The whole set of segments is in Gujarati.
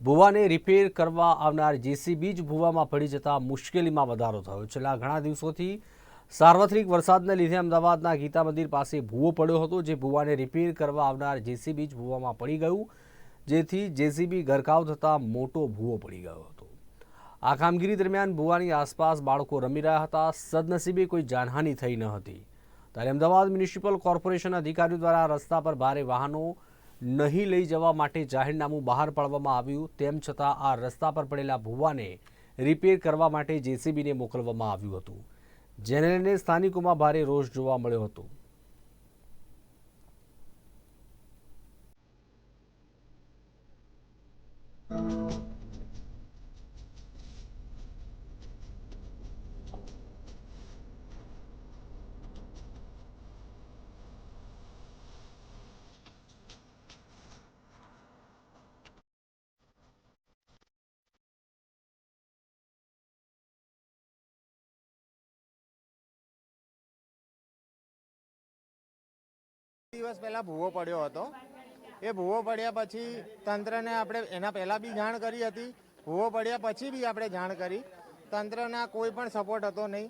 ભૂવાને રિપેર કરવા આવનાર જેસીબી જ ભૂવામાં પડી જતા મુશ્કેલીમાં વધારો થયો. છેલ્લા ઘણા દિવસોથી સાર્વત્રિક વરસાદને લીધે અમદાવાદના ગીતા મંદિર પાસે ભૂવો પડ્યો હતો, જે ભુવાને રિપેર કરવા આવનાર જેસીબી જ ભૂવામાં પડી ગયું, જેથી જેસીબી ગરકાવ થતાં મોટો ભૂવો પડી ગયો હતો. આ કામગીરી દરમિયાન ભુવાની આસપાસ બાળકો રમી રહ્યા હતા, સદનસીબે કોઈ જાનહાનિ થઈ ન હતી. ત્યારે અમદાવાદ મ્યુનિસિપલ કોર્પોરેશન અધિકારીઓ દ્વારા રસ્તા પર ભારે વાહનો નહીં લઈ જવા માટે જાહેરનામું બહાર પાડવામાં આવ્યું, તેમ છતાં આ રસ્તા પર પડેલા ભૂવાને રિપેર કરવા માટે જેસીબીને મોકલવામાં આવ્યું હતું. જેને લઈને સ્થાનિકોમાં ભારે રોષ જોવા મળ્યો હતો. દિવસ પહેલા ભૂવો પડ્યો હતો. એ ભૂવો પડ્યા પછી તંત્રને આપણે એના પહેલા બી જાણ કરી હતી. ભૂવો પડ્યા પછી બી આપણે જાણ કરી. તંત્રના કોઈ પણ સપોર્ટ હતો નહીં.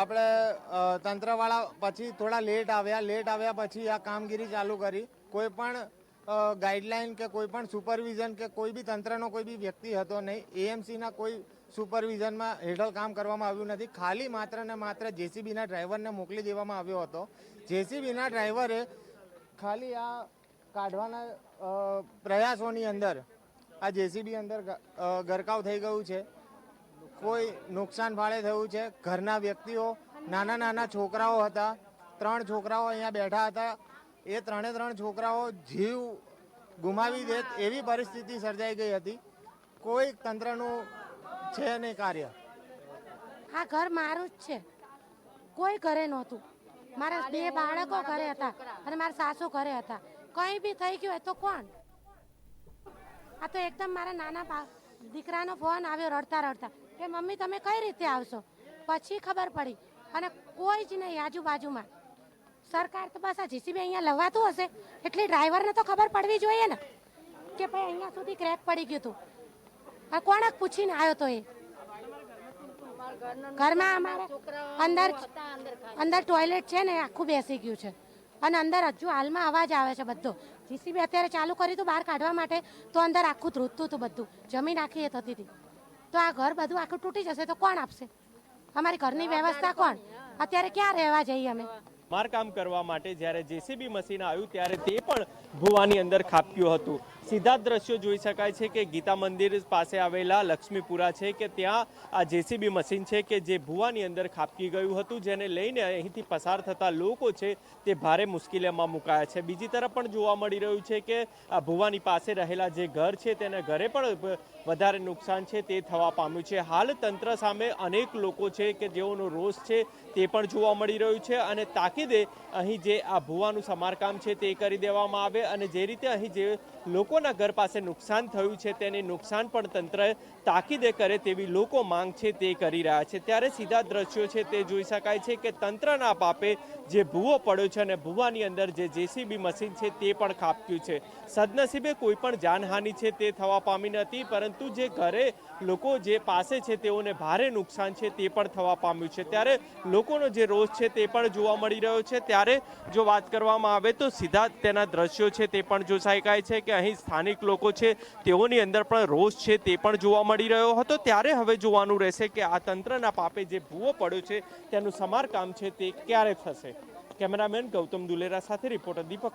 આપણે તંત્રવાળા પછી થોડા લેટ આવ્યા. લેટ આવ્યા પછી આ કામગીરી ચાલુ કરી. કોઈ પણ ગાઈડલાઈન કે કોઈ પણ સુપરવિઝન કે કોઈ બી તંત્રનો કોઈ બી વ્યક્તિ હતો નહીં. એએમસીના કોઈ સુપરવિઝનમાં હેઠળ કામ કરવામાં આવ્યું નથી. ખાલી માત્ર ને માત્ર જેસીબીના ડ્રાઈવરને મોકલી દેવામાં આવ્યો હતો. જેસીબીના ડ્રાઈવરે ખાલી આ કાઢવાના પ્રયાસોની અંદર, આ જેસીબી અંદર ગરકાવ થઈ ગયું છે. કોઈ નુકસાન ફાળે થયું છે. ઘરના વ્યક્તિઓ, નાના નાના છોકરાઓ હતા. ત્રણ છોકરાઓ અહીંયા બેઠા હતા. એ ત્રણે ત્રણ છોકરાઓ જીવ ગુમાવી દે એવી પરિસ્થિતિ સર્જાઈ ગઈ હતી. કોઈ તંત્રનું છે નહીં કાર્ય? આ ઘર મારું જ છે. કોઈ ઘરે નહોતું. મારા બે બાળકો ઘરે હતા અને મારા સાસુ ઘરે હતા. કંઈ બી થઈ ગયું હોય તો કોણ? આ તો એકદમ મારા નાના દીકરાનો ફોન આવ્યો રડતા રડતા. કે મમ્મી તમે કઈ રીતે આવશો? પછી ખબર પડી. અને કોઈ જ નહીં આજુબાજુમાં. સરકાર તો બસ આ જીસીબી અહીંયા લવાતું હશે. એટલે ડ્રાઈવરને તો ખબર પડવી જોઈએ ને. કે ભાઈ અહીંયા સુધી ક્રેક પડી ગયું હતું. આ કોણક પૂછીને આવ્યો તો એ? ઘરમાં અમારે અંદર અંદર ટોયલેટ છે ને આખું બેસી ગયું છે. અને અંદર હજુ હાલમાં અવાજ આવે છે બધો. જીસીબી અત્યારે ચાલુ કર્યું હતું બહાર કાઢવા માટે તો અંદર આખું ધ્રુજતું હતું બધું. જમીન આખી એ થતી હતી. તો આ ઘર બધું આખું તૂટી જશે તો કોણ આપશે? અમારી ઘરની વ્યવસ્થા કોણ? અત્યારે ક્યાં રહેવા જઈએ અમે? મારકામ કરવા માટે જ્યારે જેસીબી મશીન આવ્યું ત્યારે તે પણ ભૂવાની અંદર ખાપક્યું હતું. સીધા દ્રશ્યો જોઈ શકાય છે કે ગીતા મંદિર પાસે આવેલા લક્ષ્મીપુરા છે કે ત્યાં આ જેસીબી મશીન છે કે જે ભૂવાની અંદર ખાપકી ગયું હતું, જેને લઈને અહીંથી પસાર થતા લોકો છે તે ભારે મુશ્કેલીમાં મુકાયા છે. બીજી તરફ પણ જોવા મળી રહ્યું છે કે આ ભૂવાની પાસે રહેલા જે ઘર છે તેના ઘરે પણ વધારે નુકસાન છે તે થવા પામ્યું છે. હાલ તંત્ર સામે અનેક લોકો છે કે જેઓનો રોષ છે તે પણ જોવા મળી રહ્યું છે અને તાકીદે અહીં જે આ ભૂવાનું સમારકામ છે તે કરી દેવામાં આવે અને જે રીતે અહીં જે લોકોના ઘર પાસે નુકસાન થયું છે તેને નુકસાન પણ તંત્ર તાકીદે કરે તેવી લોકો માંગ છે તે કરી રહ્યા છે. ત્યારે સીધા દ્રશ્યો છે તે જોઈ શકાય છે કે તંત્રના પાપે જે ભૂવો પડ્યો છે અને ભૂવાની અંદર જે જેસીબી મશીન છે તે પણ ખાબક્યું છે. સદનસીબે કોઈ પણ જાનહાનિ છે તે થવા પામી નથી, પરંતુ જે ઘરે લોકો જે પાસે છે તેઓને ભારે નુકસાન છે તે પણ થવા પામ્યું છે. ત્યારે લોકોનો જે રોષ છે તે પણ જોવા મળી રહ્યો છે ત્યારે જો વાત કરવામાં આવે તો સીધા તેના દ્રશ્યો છે તે પણ જોઈ શકાય છે કે અહીં સ્થાનિક લોકો છે તેઓની અંદર પણ રોષ છે તે પણ જોવા મળી રહ્યો હતો. ત્યારે હવે જોવાનું રહેશે કે આ તંત્રના પાપે જે ભૂવો પડ્યો છે તેનું સમારકામ છે તે ક્યારે થશે? કેમેરામેન ગૌતમ દુલેરા સાથે રિપોર્ટર દીપક